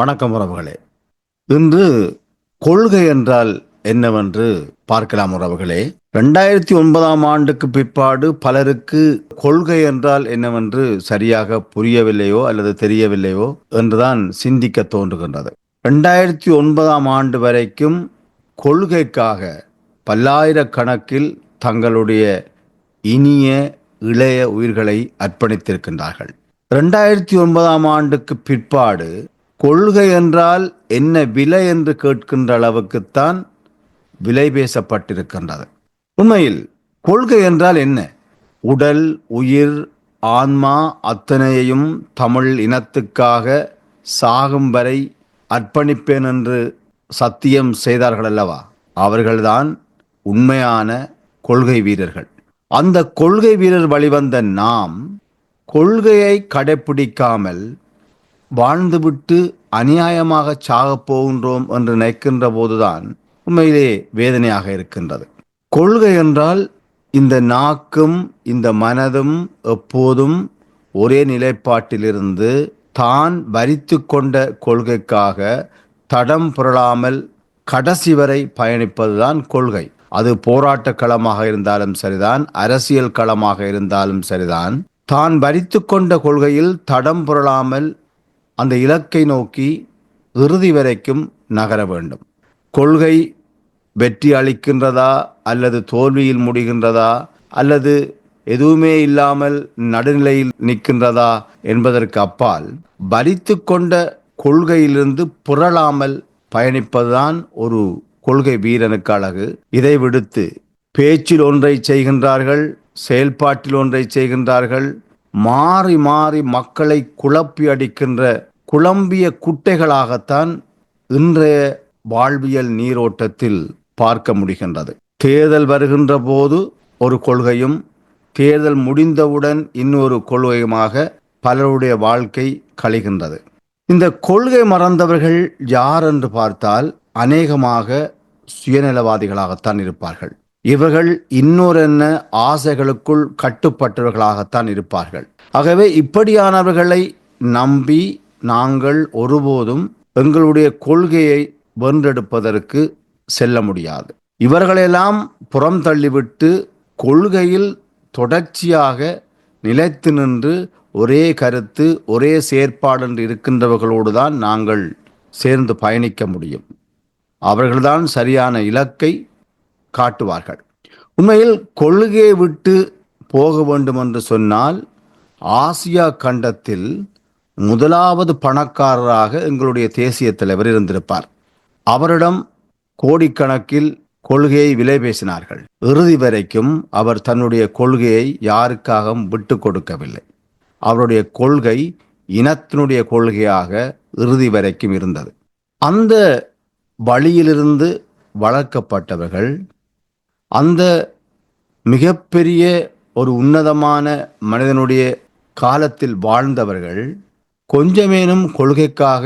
வணக்கம் உறவுகளே. இன்று கொள்கை என்றால் என்னவென்று பார்க்கலாம் உறவுகளே. ரெண்டாயிரத்தி ஒன்பதாம் ஆண்டுக்கு பிற்பாடு பலருக்கு கொள்கை என்றால் என்னவென்று சரியாக புரியவில்லையோ அல்லது தெரியவில்லையோ என்றுதான் சிந்திக்க தோன்றுகின்றது. ரெண்டாயிரத்தி ஒன்பதாம் ஆண்டு வரைக்கும் கொள்கைக்காக பல்லாயிரக்கணக்கில் தங்களுடைய இனிய இளைய உயிர்களை அர்ப்பணித்திருக்கின்றார்கள். ரெண்டாயிரத்தி ஒன்பதாம் ஆண்டுக்கு பிற்பாடு கொள்கை என்றால் என்ன விலை என்று கேட்கின்ற அளவுக்குத்தான் விலை பேசப்பட்டிருக்கின்றது. உண்மையில் கொள்கை என்றால் என்ன? உடல் உயிர் ஆன்மா அத்தனையையும் தமிழ் இனத்துக்காக சாகும் வரை அர்ப்பணிப்பேன் என்று சத்தியம் செய்தார்கள் அல்லவா? அவர்கள்தான் உண்மையான கொள்கை வீரர்கள். அந்த கொள்கை வீரர் வழிவந்த நாம் கொள்கையை கடைப்பிடிக்காமல் வாழ்ந்துவிட்டு அநியாயமாக சாகப் போகின்றோம் என்று நினைக்கின்ற போதுதான் உண்மையிலே வேதனையாக இருக்கின்றது. கொள்கை என்றால் இந்த நாக்கும் இந்த மனதும் எப்போதும் ஒரே நிலைப்பாட்டிலிருந்து தான் வரித்து கொண்ட கொள்கைக்காக தடம் புரளாமல் கடைசி வரை பயணிப்பதுதான் கொள்கை. அது போராட்ட களமாக இருந்தாலும் சரிதான் அரசியல் களமாக இருந்தாலும் சரிதான். தான் வரித்து கொண்ட கொள்கையில் தடம் புரளாமல் அந்த இலக்கை நோக்கி இறுதி வரைக்கும் நகர வேண்டும். கொள்கை வெற்றி அளிக்கின்றதா அல்லது தோல்வியில் முடிகின்றதா அல்லது எதுவுமே இல்லாமல் நடுநிலையில் நிற்கின்றதா என்பதற்கு அப்பால் பலித்து கொண்ட கொள்கையிலிருந்து புரளாமல் பயணிப்பதுதான் ஒரு கொள்கை வீரனுக்கு அழகு. இதை விடுத்து பேச்சில் ஒன்றை செய்கின்றார்கள் செயல்பாட்டில் ஒன்றை செய்கின்றார்கள் மாறி மாறி மக்களை குழப்பி அடிக்கின்ற குழம்பிய குட்டைகளாகத்தான் இன்றைய வாழ்வியல் நீரோட்டத்தில் பார்க்க முடிகின்றது. தேர்தல் வருகின்ற போது ஒரு கொள்கையும் தேர்தல் முடிந்தவுடன் இன்னொரு கொள்கையுமாக பலருடைய வாழ்க்கை கழிகின்றது. இந்த கொள்கை மறந்தவர்கள் யார் என்று பார்த்தால் அநேகமாக சுயநலவாதிகளாகத்தான் இருப்பார்கள். இவர்கள் இன்னொரென்ன ஆசைகளுக்குள் கட்டுப்பட்டவர்களாகத்தான் இருப்பார்கள். ஆகவே இப்படியானவர்களை நம்பி நாங்கள் ஒருபோதும் எங்களுடைய கொள்கையை வென்றெடுப்பதற்கு செல்ல முடியாது. இவர்களெல்லாம் புறம் தள்ளிவிட்டு கொள்கையில் தொடர்ச்சியாக நிலைத்து நின்று ஒரே கருத்து ஒரே செயற்பாடு என்று இருக்கின்றவர்களோடு தான் நாங்கள் சேர்ந்து பயணிக்க முடியும். அவர்கள்தான் சரியான இலக்கை காட்டுவார்கள். உண்மையில் கொள்கையை விட்டு போக வேண்டும் என்று சொன்னால் ஆசியா கண்டத்தில் முதலாவது பணக்காரராக எங்களுடைய தேசிய தலைவர் இருந்திருப்பார். அவரிடம் கோடிக்கணக்கில் கொள்கையை விலை பேசினார்கள். இறுதி வரைக்கும் அவர் தன்னுடைய கொள்கையை யாருக்காகவும் விட்டு கொடுக்கவில்லை. அவருடைய கொள்கை இனத்தினுடைய கொள்கையாக இறுதி வரைக்கும் இருந்தது. அந்த வழியிலிருந்து வளர்க்கப்பட்டவர்கள் அந்த மிகப்பெரிய ஒரு உன்னதமான மனிதனுடைய காலத்தில் வாழ்ந்தவர்கள் கொஞ்சமேனும் கொள்கைக்காக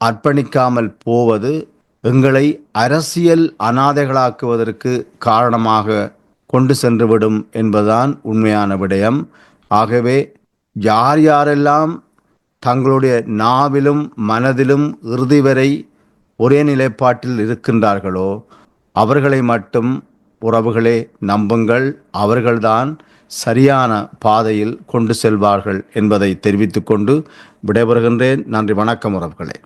அர்ப்பணிக்காமல் போவது எங்களை அரசியல் அனாதைகளாக்குவதற்கு காரணமாக கொண்டு சென்றுவிடும் என்பதுதான் உண்மையான விடயம். ஆகவே யார் யாரெல்லாம் தங்களுடைய நாவிலும் மனதிலும் இறுதி வரை ஒரே நிலைப்பாட்டில் இருக்கின்றார்களோ அவர்களை மட்டும் உறவுகளே நம்புங்கள். அவர்கள்தான் சரியான பாதையில் கொண்டு செல்வார்கள் என்பதை தெரிவித்துக்கொண்டு விடைபெறுகின்றேன். நன்றி வணக்கம் உறவுகளே.